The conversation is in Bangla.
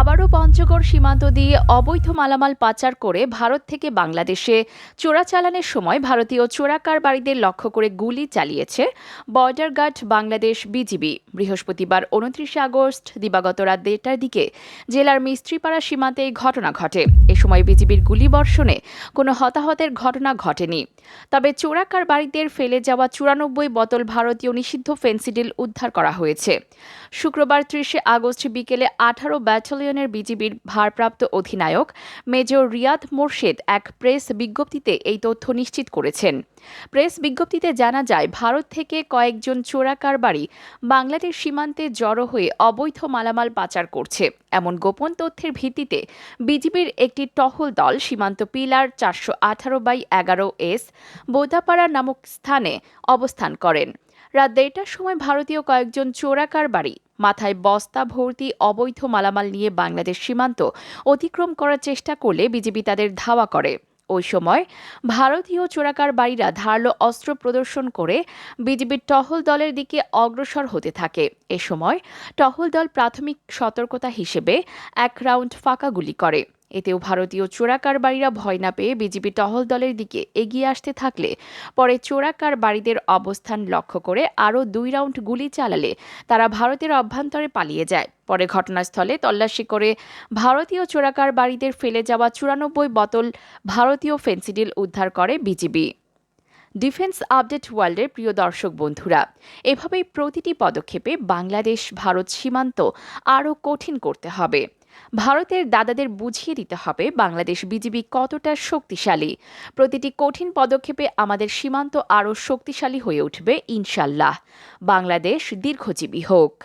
আবারও পঞ্চগড় সীমান্ত দিয়ে অবৈধ মালামাল পাচার করে ভারত থেকে বাংলাদেশে চোরাচালানের সময় ভারতীয় চোরাকার বাড়িদের লক্ষ্য করে গুলি চালিয়েছে বর্ডার গার্ড বাংলাদেশ বিজিবি। বৃহস্পতিবার উনত্রিশে আগস্ট, দিবাগত রাত দেড়টার দিকে জেলার মিস্ত্রিপাড়া সীমান্তে এই ঘটনা ঘটে। এ সময় বিজিবির গুলিবর্ষণে কোনো হতাহতের ঘটনা ঘটেনি। তবে চোরাকার বাড়িদের ফেলে যাওয়া চুরানব্বই বোতল ভারতীয় নিষিদ্ধ ফেন্সিডিল উদ্ধার করা হয়েছে। শুক্রবার ত্রিশে আগস্ট বিকেলে আঠারো ব্যাটালিয়নের বিজিবির ভারপ্রাপ্ত অধিনায়ক মেজর রিয়াদ মোর্শেদ এক প্রেস বিজ্ঞপ্তিতে এই তথ্য নিশ্চিত করেছেন। প্রেস বিজ্ঞপ্তিতে জানা যায়, ভারত থেকে কয়েকজন চোরাকার বাড়ি বাংলাদেশ সীমান্তে জড়ো হয়ে অবৈধ মালামাল পাচার করছে। এমন গোপন তথ্যের ভিত্তিতে বিজিবির একটি টহল দল সীমান্ত পিলার চারশো আঠারো বাই এগারো এস বোদাপাড়া নামক স্থানে অবস্থান করেন। রাত দেড়টার সময় ভারতীয় কয়েকজন চোরাকার বাড়ি মাথায় বস্তা ভর্তি অবৈধ মালামাল নিয়ে বাংলাদেশ সীমান্ত অতিক্রম করার চেষ্টা করলে বিজেপি তাদের ধাওয়া করে। ওই সময় ভারতীয় চোরাকার বাড়িরা ধারালো অস্ত্র প্রদর্শন করে বিজেপির টহল দলের দিকে অগ্রসর হতে থাকে। এ সময় টহল দল প্রাথমিক সতর্কতা হিসেবে এক রাউন্ড ফাঁকা গুলি করে। এতেও ভারতীয় চোরাকারবারীরা ভয় না পেয়ে বিজেপি টহল দলের দিকে এগিয়ে আসতে থাকলে, পরে চোরাকারবারীদের অবস্থান লক্ষ্য করে আরও দুই রাউন্ড গুলি চালালে তারা ভারতের অভ্যন্তরে পালিয়ে যায়। পরে ঘটনাস্থলে তল্লাশি করে ভারতীয় চোরাকার বাড়িদের ফেলে যাওয়া চুরানব্বই বোতল ভারতীয় ফেন্সিডিল উদ্ধার করে বিজিবি। ডিফেন্স আপডেট ওয়ার্ল্ডের প্রিয় দর্শক বন্ধুরা, এভাবেই প্রতিটি পদক্ষেপে বাংলাদেশ ভারত সীমান্ত আরও কঠিন করতে হবে। ভারতের দাদাদের বুঝিয়ে দিতে হবে বাংলাদেশ বিজিবি কতটা শক্তিশালী। প্রতিটি কঠিন পদক্ষেপে আমাদের সীমান্ত আরও শক্তিশালী হয়ে উঠবে, ইনশাল্লাহ। বাংলাদেশ দীর্ঘজীবী হোক।